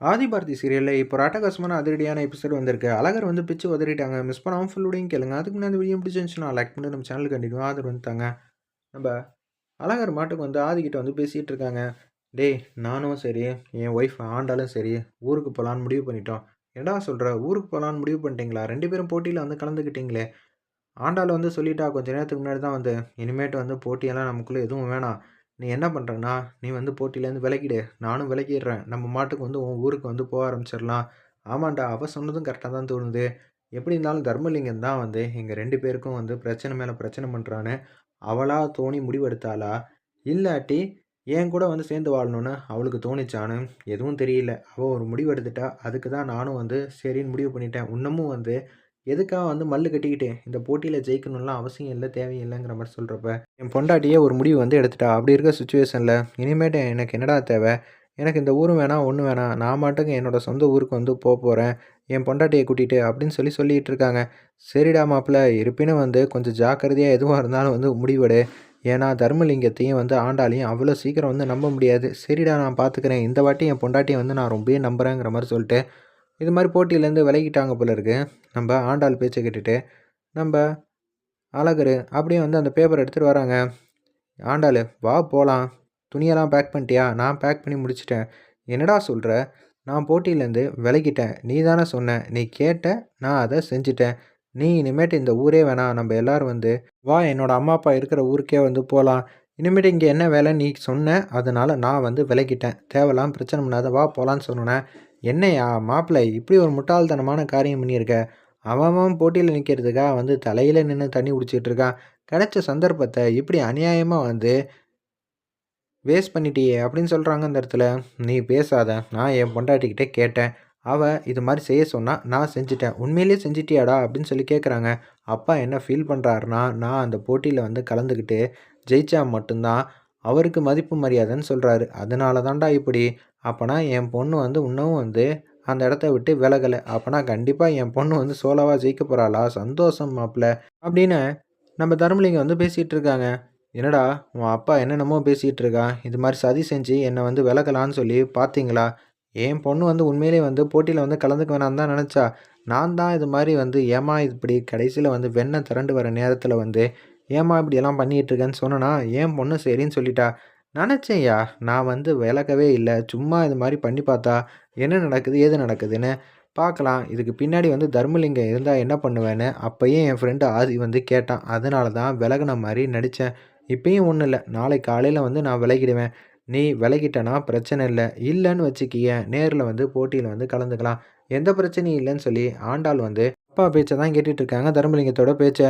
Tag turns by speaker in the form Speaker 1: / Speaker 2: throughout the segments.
Speaker 1: ஆதிபாரதி சீரியலில் இப்போ ராட்டகாசமான அதிரடியான எபிசோடு வந்திருக்கு. அழகர் வந்து பிச்சு உதறிட்டாங்க. மிஸ் பண்ணாமல் ஃபுல்லுடையும் கேளுங்க. அதுக்கு முன்னாடி வீடியோ பிடிச்சிருந்துச்சுன்னா லைக் பண்ணி நம்ம சேனலுக்கு கண்டிப்பாக ஆதரவு வந்துட்டாங்க. நம்ம அழகர் மாட்டுக்கு வந்து ஆதிக்கிட்ட வந்து பேசிகிட்டு இருக்காங்க. டேய் நானும் சரி என் ஒய்ஃப் ஆண்டாலும் சரி ஊருக்கு போகலான்னு முடிவு பண்ணிட்டோம். என்னடா சொல்கிற ஊருக்கு போகலான்னு முடிவு பண்ணிட்டீங்களா? ரெண்டு பேரும் போட்டியில் வந்து கலந்துக்கிட்டீங்களே. ஆண்டாள் வந்து சொல்லிட்டா கொஞ்ச நேரத்துக்கு முன்னாடி தான் வந்து இனிமேட்டு வந்து போட்டியெல்லாம் நமக்குள்ளே எதுவும் வேணாம். நீ என்ன பண்ணுறேன்னா நீ வந்து போட்டியிலேருந்து விலகிடு. நானும் விலகிடுறேன். நம்ம மாட்டுக்கு வந்து உன் ஊருக்கு வந்து போக ஆரம்பிச்சிடலாம். ஆமாண்டா அவள் சொன்னதும் கரெக்டாக தான் தோணுது. எப்படி இருந்தாலும் தர்மலிங்கம் தான் வந்து எங்கள் ரெண்டு பேருக்கும் வந்து பிரச்சனை மேலே பிரச்சனை பண்ணுறான்னு அவளாக தோணி முடிவெடுத்தாளா? இல்லாட்டி என் கூட வந்து சேர்ந்து வாழணும்னு அவளுக்கு தோணிச்சான்னு எதுவும் தெரியல. அவள் ஒரு முடிவு எடுத்துட்டா அதுக்கு தான் நானும் வந்து சரின்னு முடிவு பண்ணிட்டேன். இன்னமும் வந்து எதுக்காக வந்து மல்லு கட்டிக்கிட்டு இந்த போட்டியில் ஜெயிக்கணும்லாம் அவசியம் இல்லை தேவையில்லைங்கிற மாதிரி சொல்கிறப்ப என் பொண்டாட்டியே ஒரு முடிவு வந்து எடுத்துட்டா. அப்படி இருக்க சுச்சுவேஷனில் இனிமேட்டு எனக்கு என்னடா தேவை? எனக்கு இந்த ஊரும் வேணாம் ஒன்றும் வேணாம் நான் மட்டும் என்னோடய சொந்த ஊருக்கு வந்து போக போகிறேன் என் பொண்டாட்டியை கூட்டிகிட்டு அப்படின்னு சொல்லி சொல்லிகிட்டு இருக்காங்க. சரிடா மாப்பிள்ள இருப்பினும் வந்து கொஞ்சம் ஜாக்கிரதையாக எதுவாக இருந்தாலும் வந்து முடிவெடு. ஏன்னா தர்மலிங்கத்தையும் வந்து ஆண்டாலையும் அவ்வளோ சீக்கிரம் வந்து நம்ப முடியாது. சரிடா நான் பார்த்துக்கிறேன் இந்த வாட்டி என் பொண்டாட்டியை வந்து நான் ரொம்பவே நம்புகிறேங்கிற மாதிரி சொல்லிட்டு இது மாதிரி போட்டியிலேருந்து விலகிட்டாங்க போல இருக்கு. நம்ம ஆண்டாள் பேச்சை கேட்டுட்டு நம்ம அழகர் அப்படியே வந்து அந்த பேப்பர் எடுத்துகிட்டு வராங்க. ஆண்டாள் வா போகலாம் துணியெல்லாம் பேக் பண்ணிட்டியா? நான் பேக் பண்ணி முடிச்சிட்டேன். என்னடா சொல்கிற நான் போட்டியிலேருந்து விலகிட்டேன். நீ தானே சொன்ன. நீ கேட்ட நான் அதை செஞ்சிட்டேன். நீ இனிமேட்டு இந்த ஊரே வேணாம். நம்ம எல்லோரும் வந்து வா என்னோடய அம்மா அப்பா இருக்கிற ஊருக்கே வந்து போகலாம் இனிமேட்டு இங்கே என்ன வேலை நீ சொன்ன அதனால் நான் வந்து விலகிட்டேன். தேவையில்லாம் பிரச்சனை பண்ணாத வா போகலான்னு சொன்னேன் என்னையா மாப்பிள்ளை இப்படி ஒரு முட்டாள்தனமான காரியம் பண்ணியிருக்க? அவன் போட்டியில் நிற்கிறதுக்காக வந்து தலையில் நின்று தண்ணி குடிச்சிட்டு இருக்கான் கிடைச்ச சந்தர்ப்பத்தை இப்படி அநியாயமாக வந்து வேஸ்ட் பண்ணிட்டியே அப்படின்னு சொல்கிறாங்க அந்த இடத்துல. நீ பேசாத. நான் என் பொண்டாட்டிக்கிட்டே கேட்டேன். அவள் இது மாதிரி செய்ய சொன்னால் நான் செஞ்சிட்டேன். உண்மையிலேயே செஞ்சிட்டியாடா அப்படின்னு சொல்லி கேட்குறாங்க அப்பா என்ன ஃபீல் பண்ணுறாருனா நான் அந்த போட்டியில் வந்து கலந்துக்கிட்டு ஜெயிச்சா மட்டும்தான் அவருக்கு மதிப்பு மரியாதைன்னு சொல்கிறாரு அதனால தான்டா இப்படி அப்போனா என் பொண்ணு வந்து இன்னும் வந்து அந்த இடத்த விட்டு விலகலை. அப்போனா கண்டிப்பாக என் பொண்ணு வந்து சோலோவாக ஜெயிக்க போகிறாளா சந்தோஷம் மாப்பிள்ள அப்படின்னு நம்ம தர்மலிங்கம் வந்து பேசிகிட்டு இருக்காங்க. என்னடா உன் அப்பா என்னென்னமோ பேசிகிட்டு இருக்கான் இது மாதிரி சதி செஞ்சு என்னை வந்து விலகலான்னு சொல்லி பார்த்தீங்களா என் பொண்ணு வந்து உண்மையிலே வந்து போட்டியில் வந்து கலந்துக்க வேணான்னு தான் நினச்சா. நான் தான் இது மாதிரி வந்து ஏமா இப்படி கடைசியில் வந்து வெண்ணை திரண்டு வர நேரத்தில் வந்து ஏமா இப்படியெல்லாம் பண்ணிகிட்டு இருக்கேன்னு சொன்னனா? என் பொண்ணு சரின்னு சொல்லிட்டா. நினச்சேன்யா நான் வந்து விளக்கவே இல்லை. சும்மா இது மாதிரி பண்ணி பார்த்தா என்ன நடக்குது ஏது நடக்குதுன்னு பார்க்கலாம். இதுக்கு பின்னாடி வந்து தர்மலிங்கம் இருந்தால் என்ன பண்ணுவேன்னு அப்போயும் என் ஃப்ரெண்டு ஆதி வந்து கேட்டான். அதனால தான் விலகின மாதிரி நடித்தேன் இப்பயும் ஒன்றும் இல்லை. நாளை காலையில் வந்து நான் விலகிடுவேன். நீ விலகிட்டனா பிரச்சனை இல்லை. இல்லைன்னு வச்சுக்கிய நேரில் வந்து போட்டியில் வந்து கலந்துக்கலாம். எந்த பிரச்சனையும் இல்லைன்னு சொல்லி ஆண்டாள் வந்து அப்பா பேச்சை தான் கேட்டுட்ருக்காங்க தர்மலிங்கத்தோட பேச்சை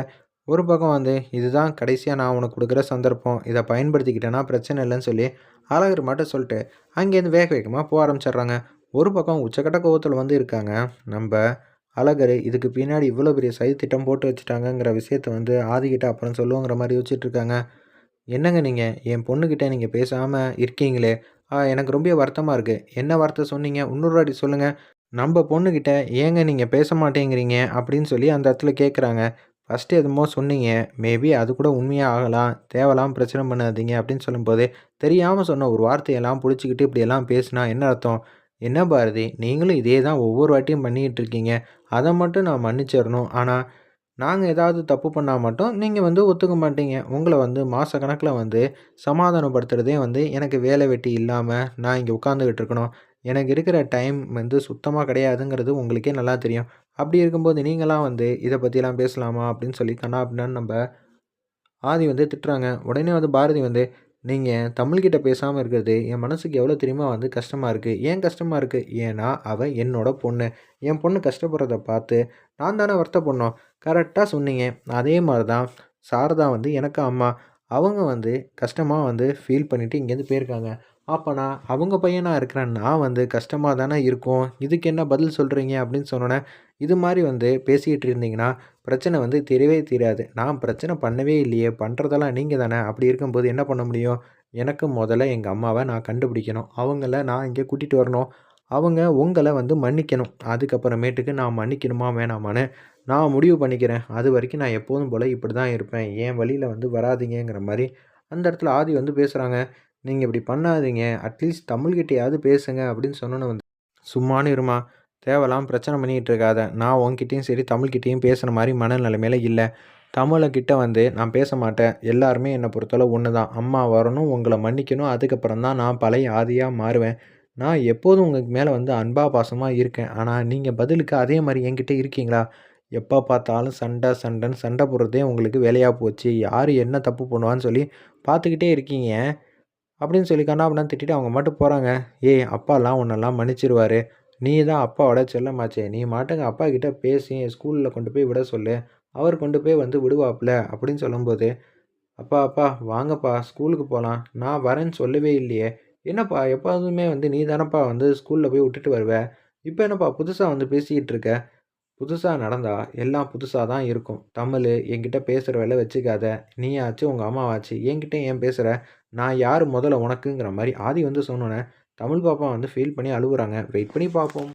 Speaker 1: ஒரு பக்கம் வந்து இதுதான் கடைசியாக நான் உனக்கு கொடுக்குற சந்தர்ப்பம். இதை பயன்படுத்திக்கிட்டேன்னா பிரச்சனை இல்லைன்னு சொல்லி அழகர் மட்டும் சொல்லிட்டு அங்கேருந்து வேக வேகமாக போக ஆரம்பிச்சிடுறாங்க. ஒரு பக்கம் உச்சக்கட்ட கோவத்தில் வந்து இருக்காங்க. நம்ம அழகர் இதுக்கு பின்னாடி இவ்வளோ பெரிய சதி திட்டம் போட்டு வச்சுட்டாங்கங்கிற விஷயத்த வந்து ஆதிக்கிட்ட அப்புறம் சொல்லுவோங்கிற மாதிரி யோசிச்சுட்டு இருக்காங்க. என்னங்க நீங்கள் என் பொண்ணுக்கிட்ட நீங்கள் பேசாமல் இருக்கீங்களே. எனக்கு ரொம்ப வருத்தமாக இருக்குது என்ன வார்த்தை சொன்னீங்க? இன்னொரு வாட்டி சொல்லுங்கள் நம்ம பொண்ணுக்கிட்ட ஏங்க நீங்கள் பேச மாட்டேங்கிறீங்க? அப்படின்னு சொல்லி அந்த இடத்துல கேட்குறாங்க ஃபஸ்ட்டு எதுமோ சொன்னீங்க. மேபி அது கூட உண்மையாக ஆகலாம். தேவலாம் பிரச்சனை பண்ணாதீங்க அப்படின்னு சொல்லும்போது தெரியாமல் சொன்ன ஒரு வார்த்தையெல்லாம் பிடிச்சிக்கிட்டு இப்படியெல்லாம் பேசினா என்ன அர்த்தம்? என்ன பாரதி? நீங்களும் இதே தான் ஒவ்வொரு வாட்டியும் பண்ணிக்கிட்டு இருக்கீங்க. அதை மட்டும் நான் மன்னிச்சிடணும். ஆனால் நாங்கள் ஏதாவது தப்பு பண்ணால் மட்டும் நீங்கள் வந்து ஒத்துக்க மாட்டீங்க. உங்களை வந்து மாதக்கணக்கில் வந்து சமாதானப்படுத்துகிறதே வந்து எனக்கு வேலை வெட்டி இல்லாமல் நான் இங்கே உட்காந்துக்கிட்டு இருக்கணும். எனக்கு இருக்கிற டைம் வந்து சுத்தமாக கிடையாதுங்கிறது உங்களுக்கே நல்லா தெரியும். அப்படி இருக்கும்போது நீங்களாம் வந்து இதை பற்றிலாம் பேசலாமா அப்படின்னு சொல்லி கண்ணா அப்படின்னு நம்ம ஆதி வந்து திட்டுறாங்க. உடனே வந்து பாரதி வந்து நீங்கள் தமிழ்கிட்ட பேசாமல் இருக்கிறது என் மனசுக்கு எவ்வளோ தெரியுமா வந்து கஷ்டமாக இருக்குது ஏன் கஷ்டமாக இருக்குது ஏன்னா அவள் என்னோட பொண்ணு. என் பொண்ணு கஷ்டப்படுறத பார்த்து நான் தானே வருத்தப்படணும் கரெக்டாக சொன்னீங்க. அதே மாதிரி தான் சாரதா வந்து எனக்கு அம்மா. அவங்க வந்து கஷ்டமாக வந்து ஃபீல் பண்ணிவிட்டு இங்கேருந்து போயிருக்காங்க. அப்போ நான் அவங்க பையனாக இருக்கிறேன் நான் வந்து கஷ்டமாக தானே இருக்கும். இதுக்கு என்ன பதில் சொல்கிறீங்க அப்படின்னு சொன்னோன்னே இது மாதிரி வந்து பேசிக்கிட்டு இருந்தீங்கன்னா பிரச்சனை வந்து தெரியவே தெரியாது. நான் பிரச்சனை பண்ணவே இல்லையே பண்ணுறதெல்லாம் நீங்கள் தானே. அப்படி இருக்கும்போது என்ன பண்ண முடியும்? எனக்கு முதல்ல எங்கள் அம்மாவை நான் கண்டுபிடிக்கணும். அவங்கள நான் இங்கே கூட்டிகிட்டு வரணும். அவங்க உங்களை வந்து மன்னிக்கணும். அதுக்கப்புறமேட்டுக்கு நான் மன்னிக்கணுமா வேணாமான்னு நான் முடிவு பண்ணிக்கிறேன். அது வரைக்கும் நான் எப்போதும் போல் இப்படி தான் இருப்பேன். என் வழியில் வந்து வராதிங்கிற மாதிரி அந்த இடத்துல ஆதி வந்து பேசுகிறாங்க நீங்கள் இப்படி பண்ணாதீங்க. அட்லீஸ்ட் தமிழ்கிட்டையாவது பேசுங்க அப்படின்னு சொன்னோன்னு வந்து சும்மானு இருமா. தேவலாம் பிரச்சனை பண்ணிகிட்டு இருக்காத. நான் உங்ககிட்டேயும் சரி தமிழ்கிட்டையும் பேசுகிற மாதிரி மனநிலைமையில இல்லை. தமிழக்கிட்ட வந்து நான் பேச மாட்டேன். எல்லாருமே என்னை பொறுத்தளவு ஒன்று தான் அம்மா வரணும் உங்களை மன்னிக்கணும். அதுக்கப்புறம் தான் நான் பழைய ஆதியாக மாறுவேன். நான் எப்போதும் உங்களுக்கு மேலே வந்து அன்பா பாசமாக இருக்கேன். ஆனால் நீங்கள் பதிலுக்கு அதே மாதிரி என்கிட்ட இருக்கீங்களா? எப்போ பார்த்தாலும் சண்டை சண்டைன்னு சண்டை போடுறதே உங்களுக்கு வேலையாக போச்சு. யார் என்ன தப்பு பண்ணுவான்னு சொல்லி பார்த்துக்கிட்டே இருக்கீங்க. அப்படின்னு சொல்லி கண்ணாபண்ணான்னு திட்டிட்டு அவங்க மட்டும் போகிறாங்க ஏய் அப்பாலாம் உன்னெல்லாம் மன்னிச்சிருவாரு. நீ தான் அப்பாவோட செல்லமாச்சே. நீ மாட்டுங்க அப்பா கிட்ட பேசி ஸ்கூலில் கொண்டு போய் விட சொல்லு. அவர் கொண்டு போய் வந்து விடுவாப்புல அப்படின்னு சொல்லும்போது அப்பா அப்பா வாங்கப்பா ஸ்கூலுக்கு போகலாம் நான் வரேன்னு சொல்லவே இல்லையே. என்னப்பா எப்போதுமே வந்து நீ தானப்பா வந்து ஸ்கூலில் போய் விட்டுட்டு வருவ? இப்போ என்னப்பா புதுசாக வந்து பேசிக்கிட்டு இருக்க? புதுசாக நடந்தால் எல்லாம் புதுசாக தான் இருக்கும். தமிழ் என்கிட்ட பேசுகிற வேலை வச்சுக்காத. நீயாச்சு உங்கள் அம்மாவாச்சு என்கிட்ட ஏன் பேசுகிற நான் யார் முதல்ல உனக்குங்கிற மாதிரி ஆதி வந்து சொன்னோன்னே தமிழ் பாப்பா வந்து ஃபீல் பண்ணி அழுகுறாங்க வெயிட் பண்ணி பார்ப்போம்